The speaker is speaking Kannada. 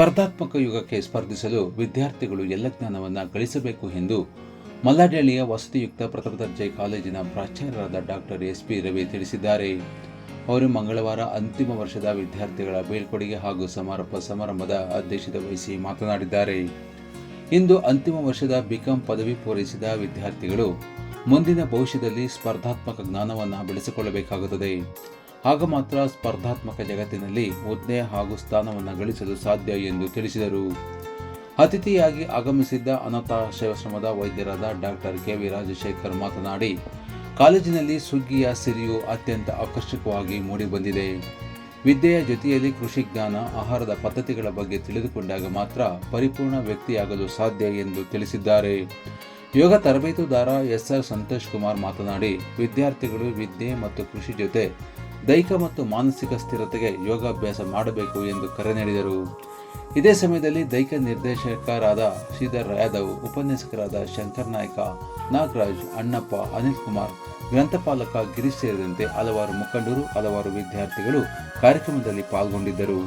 ಸ್ಪರ್ಧಾತ್ಮಕ ಯುಗಕ್ಕೆ ಸ್ಪರ್ಧಿಸಲು ವಿದ್ಯಾರ್ಥಿಗಳು ಎಲ್ಲ ಜ್ಞಾನವನ್ನು ಗಳಿಸಬೇಕು ಎಂದು ಮಲ್ಲಾಡಳ್ಳಿಯ ವಸತಿಯುಕ್ತ ಪ್ರಥಮ ದರ್ಜೆ ಕಾಲೇಜಿನ ಪ್ರಾಚಾರ್ಯರಾದ ಡಾಕ್ಟರ್ ಎಸ್ ಪಿ ರವಿ ತಿಳಿಸಿದ್ದಾರೆ. ಅವರು ಮಂಗಳವಾರ ಅಂತಿಮ ವರ್ಷದ ವಿದ್ಯಾರ್ಥಿಗಳ ಬೀಳ್ಕೊಡುಗೆ ಹಾಗೂ ಸಮಾರೋಪ ಸಮಾರಂಭದ ಅಧ್ಯಕ್ಷತೆ ವಹಿಸಿ ಮಾತನಾಡಿದ್ದಾರೆ. ಇಂದು ಅಂತಿಮ ವರ್ಷದ ಬಿಕಾಂ ಪದವಿ ಪೂರೈಸಿದ ವಿದ್ಯಾರ್ಥಿಗಳು ಮುಂದಿನ ಭವಿಷ್ಯದಲ್ಲಿ ಸ್ಪರ್ಧಾತ್ಮಕ ಜ್ಞಾನವನ್ನು ಬೆಳೆಸಿಕೊಳ್ಳಬೇಕಾಗುತ್ತದೆ. ಆಗ ಮಾತ್ರ ಸ್ಪರ್ಧಾತ್ಮಕ ಜಗತ್ತಿನಲ್ಲಿ ಹುದ್ದೆ ಹಾಗೂ ಸ್ಥಾನವನ್ನು ಗಳಿಸಲು ಸಾಧ್ಯ ಎಂದು ತಿಳಿಸಿದರು. ಅತಿಥಿಯಾಗಿ ಆಗಮಿಸಿದ್ದ ಅನಾಥಾಶ್ರಮದ ವೈದ್ಯರಾದ ಡಾಕ್ಟರ್ ಕೆ ವಿ ರಾಜಶೇಖರ್ ಮಾತನಾಡಿ, ಕಾಲೇಜಿನಲ್ಲಿ ಸುಗ್ಗಿಯ ಸಿರಿಯು ಅತ್ಯಂತ ಆಕರ್ಷಕವಾಗಿ ಮೂಡಿಬಂದಿದೆ. ವಿದ್ಯೆಯ ಜೊತೆಯಲ್ಲಿ ಕೃಷಿ ಜ್ಞಾನ, ಆಹಾರದ ಪದ್ಧತಿಗಳ ಬಗ್ಗೆ ತಿಳಿದುಕೊಂಡಾಗ ಮಾತ್ರ ಪರಿಪೂರ್ಣ ವ್ಯಕ್ತಿಯಾಗಲು ಸಾಧ್ಯ ಎಂದು ತಿಳಿಸಿದ್ದಾರೆ. ಯೋಗ ತರಬೇತುದಾರ ಎಸ್ ಆರ್ ಸಂತೋಷ್ ಕುಮಾರ್ ಮಾತನಾಡಿ, ವಿದ್ಯಾರ್ಥಿಗಳು ವಿದ್ಯೆ ಮತ್ತು ಕೃಷಿ ಜೊತೆ ದೈಹಿಕ ಮತ್ತು ಮಾನಸಿಕ ಸ್ಥಿರತೆಗೆ ಯೋಗಾಭ್ಯಾಸ ಮಾಡಬೇಕು ಎಂದು ಕರೆ ನೀಡಿದರು. ಇದೇ ಸಮಯದಲ್ಲಿ ದೈಹಿಕ ನಿರ್ದೇಶಕರಾದ ಶ್ರೀಧರ್ ಯಾದವ್, ಉಪನ್ಯಾಸಕರಾದ ಶಂಕರ್ ನಾಯ್ಕ, ನಾಗರಾಜ್, ಅಣ್ಣಪ್ಪ, ಅನಿಲ್ ಕುಮಾರ್, ಗ್ರಂಥಪಾಲಕ ಗಿರೀಶ್ ಸೇರಿದಂತೆ ಹಲವಾರು ಮುಖಂಡರು, ಹಲವಾರು ವಿದ್ಯಾರ್ಥಿಗಳು ಕಾರ್ಯಕ್ರಮದಲ್ಲಿ ಪಾಲ್ಗೊಂಡಿದ್ದರು.